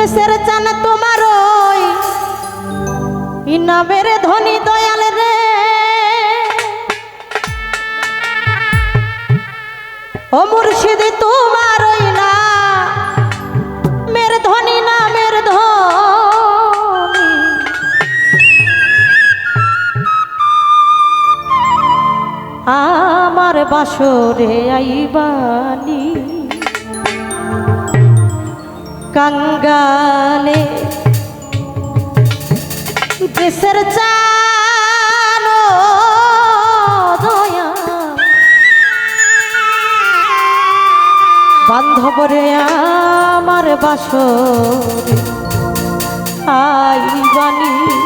দেশের চান তোমার ওই। ধনী দয়াল রে। ও মুর্শিদ তোমার আমার বাসরে আইবানি। কাঙ্গালে। দেশের চানো দয়া। বান্ধবরে আমার বাসরে আইবানি।